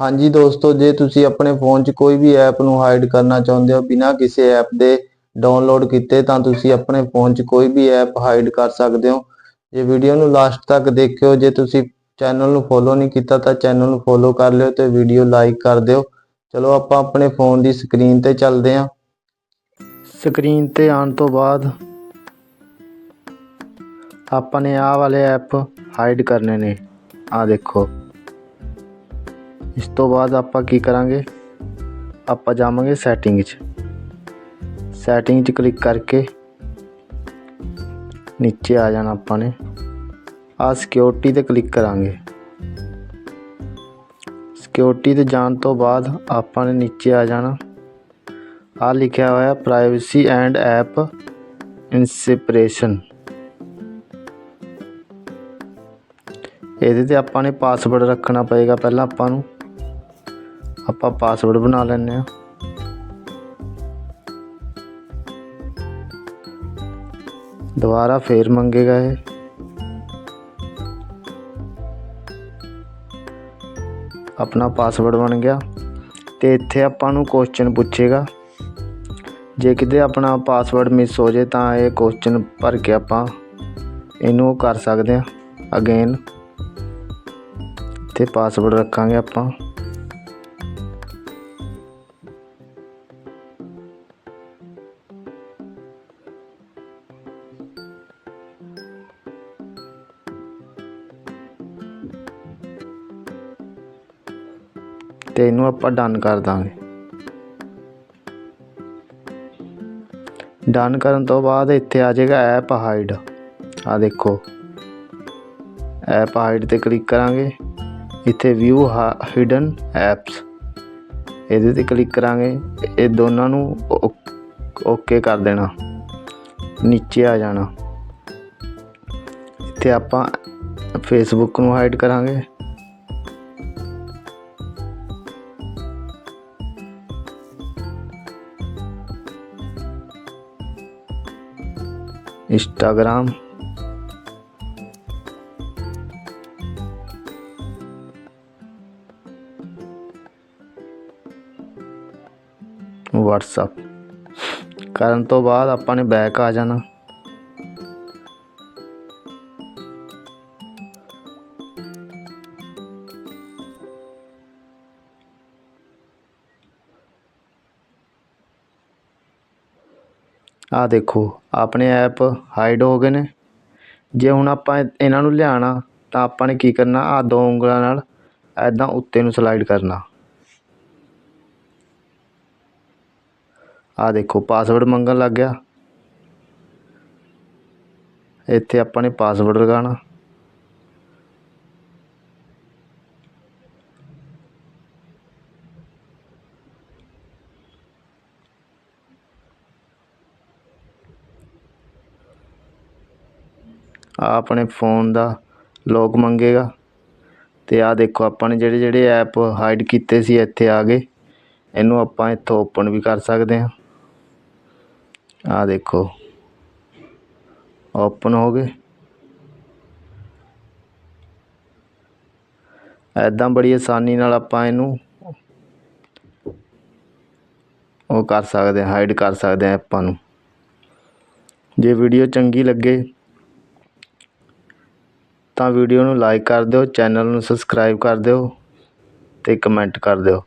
ਹਾਂਜੀ ਦੋਸਤੋ, ਜੇ ਤੁਸੀਂ ਆਪਣੇ ਫੋਨ 'ਚ ਕੋਈ ਵੀ ਐਪ ਨੂੰ ਹਾਈਡ ਕਰਨਾ ਚਾਹੁੰਦੇ ਹੋ, ਬਿਨਾਂ ਕਿਸੇ ਐਪ ਦੇ ਡਾਊਨਲੋਡ ਕੀਤੇ, ਤਾਂ ਤੁਸੀਂ ਆਪਣੇ ਫੋਨ 'ਚ ਕੋਈ ਵੀ ਐਪ ਹਾਈਡ ਕਰ ਸਕਦੇ ਹੋ। ਜੇ ਵੀਡੀਓ ਨੂੰ ਲਾਸਟ ਤੱਕ ਦੇਖਿਓ, ਜੇ ਤੁਸੀਂ ਚੈਨਲ ਨੂੰ ਫੋਲੋ ਨਹੀਂ ਕੀਤਾ, ਤਾਂ ਚੈਨਲ ਨੂੰ ਫੋਲੋ ਕਰ ਲਿਓ ਤੇ ਵੀਡੀਓ ਲਾਈਕ ਕਰ ਦਿਓ। ਚਲੋ, ਆਪਾਂ ਆਪਣੇ ਫੋਨ ਦੀ ਸਕਰੀਨ ਤੇ ਚੱਲਦੇ ਹਾਂ। ਸਕਰੀਨ ਤੇ ਆਉਣ ਤੋਂ ਬਾਅਦ ਆਪਾਂ ਨੇ ਆਹ ਵਾਲੇ ਐਪ ਹਾਈਡ ਕਰਨੇ ਨੇ। ਆ ਦੇਖੋ। ਇਸ ਤੋਂ ਬਾਅਦ ਆਪਾਂ ਕੀ ਕਰਾਂਗੇ ਆਪਾਂ ਜਾਵਾਂਗੇ ਸੈਟਿੰਗ 'ਚ ਸੈਟਿੰਗ 'ਚ ਕਲਿੱਕ ਕਰਕੇ ਨੀਚੇ ਆ ਜਾਣਾ ਆਪਾਂ ਨੇ ਆ ਸਿਕਿਉਰਿਟੀ ਤੇ ਕਲਿੱਕ ਕਰਾਂਗੇ ਸਿਕਿਉਰਿਟੀ ਤੇ ਜਾਣ ਤੋਂ ਬਾਅਦ ਆਪਾਂ ਨੇ ਨੀਚੇ ਆ ਜਾਣਾ ਆ ਲਿਖਿਆ ਹੋਇਆ ਪ੍ਰਾਈਵੇਸੀ ਐਂਡ ਐਪ ਇਨਸੈਪਰੇਸ਼ਨ ਇਹਦੇ ਤੇ ਆਪਾਂ ਨੇ ਪਾਸਵਰਡ ਰੱਖਣਾ ਪਏਗਾ ਪਹਿਲਾਂ ਆਪਾਂ ਨੂੰ ਆਪਾਂ ਪਾਸਵਰਡ ਬਣਾ ਲੈਂਦੇ ਆ ਦੁਬਾਰਾ ਫੇਰ ਮੰਗੇਗਾ ਇਹ। ਆਪਣਾ ਪਾਸਵਰਡ ਬਣ ਗਿਆ। ਤੇ ਇੱਥੇ ਆਪਾਂ ਨੂੰ ਕੁਐਸਚਨ ਪੁੱਛੇਗਾ। ਜੇ ਕਿਤੇ ਆਪਣਾ ਪਾਸਵਰਡ ਮਿਸ ਹੋ ਜੇ ਤਾਂ ਇਹ ਕੁਐਸਚਨ ਭਰ ਕੇ ਆਪਾਂ ਇਹਨੂੰ ਕਰ ਸਕਦੇ ਆ ਅਗੇਨ ਤੇ ਪਾਸਵਰਡ ਰੱਖਾਂਗੇ ਆਪਾਂ। ਤੇ ਇਹਨੂੰ ਆਪਾਂ ਡਨ ਕਰ ਦਾਂਗੇ। ਡਨ ਕਰਨ ਤੋਂ ਬਾਅਦ ਇੱਥੇ ਆ ਜਾਏਗਾ ਐਪ ਹਾਈਡ ਆ ਦੇਖੋ। ਐਪ ਹਾਈਡ ਤੇ ਕਲਿੱਕ ਕਰਾਂਗੇ। ਇੱਥੇ ਵਿਊ ਹਿਡਨ ਐਪਸ ਇਹਦੇ ਤੇ ਕਲਿੱਕ ਕਰਾਂਗੇ। ਇਹ ਦੋਨਾਂ ਨੂੰ ਓਕੇ ਕਰ ਦੇਣਾ। ਨੀਚੇ ਆ ਜਾਣਾ। ਇੱਥੇ ਆਪਾਂ ਫੇਸਬੁੱਕ ਨੂੰ ਹਾਈਡ ਕਰਾਂਗੇ। इंस्टाग्राम WhatsApp ਕਰਨ ਤੋਂ ਬਾਅਦ ਆਪਾਂ ਨੇ ਬੈਕ ਆ ਜਾਣਾ ਆਹ ਦੇਖੋ, ਆਪਣੇ ਐਪ ਹਾਈਡ ਹੋ ਗਏ ਨੇ। ਜੇ ਹੁਣ ਆਪਾਂ ਇਹਨਾਂ ਨੂੰ ਲਿਆਉਣਾ ਤਾਂ ਆਪਾਂ ਨੇ ਕੀ ਕਰਨਾ? ਆਹ ਦੋ ਉਂਗਲਾਂ ਨਾਲ ਐਦਾਂ ਉੱਤੇ ਨੂੰ ਸਲਾਈਡ ਕਰਨਾ। ਆਹ ਦੇਖੋ ਪਾਸਵਰਡ ਮੰਗਣ ਲੱਗ ਗਿਆ। ਇੱਥੇ ਆਪਾਂ ਨੇ ਪਾਸਵਰਡ ਲਗਾਉਣਾ। ਆਹ ਆਪਣੇ ਫੋਨ ਦਾ ਲੋਕ ਮੰਗੇਗਾ। ਅਤੇ ਆਹ ਦੇਖੋ, ਆਪਾਂ ਨੇ ਜਿਹੜੇ ਜਿਹੜੇ ਐਪ ਹਾਈਡ ਕੀਤੇ ਸੀ ਇੱਥੇ ਆ ਗਏ, ਇਹਨੂੰ ਆਪਾਂ ਇੱਥੋਂ ਓਪਨ ਵੀ ਕਰ ਸਕਦੇ ਹਾਂ। ਆਹ ਦੇਖੋ ਓਪਨ ਹੋ ਗਏ। ਐਦਾਂ ਬੜੀ ਆਸਾਨੀ ਨਾਲ ਆਪਾਂ ਇਹਨੂੰ ਉਹ ਕਰ ਸਕਦੇ ਹਾਂ ਹਾਈਡ ਕਰ ਸਕਦੇ ਹਾਂ ਐਪਾਂ ਨੂੰ। ਜੇ ਵੀਡੀਓ ਚੰਗੀ ਲੱਗੇ ਤਾਂ ਵੀਡੀਓ ਨੂੰ ਲਾਈਕ ਕਰ ਦਿਓ, ਚੈਨਲ ਨੂੰ ਸਬਸਕ੍ਰਾਈਬ ਕਰ ਦਿਓ ਅਤੇ ਕਮੈਂਟ ਕਰ ਦਿਓ।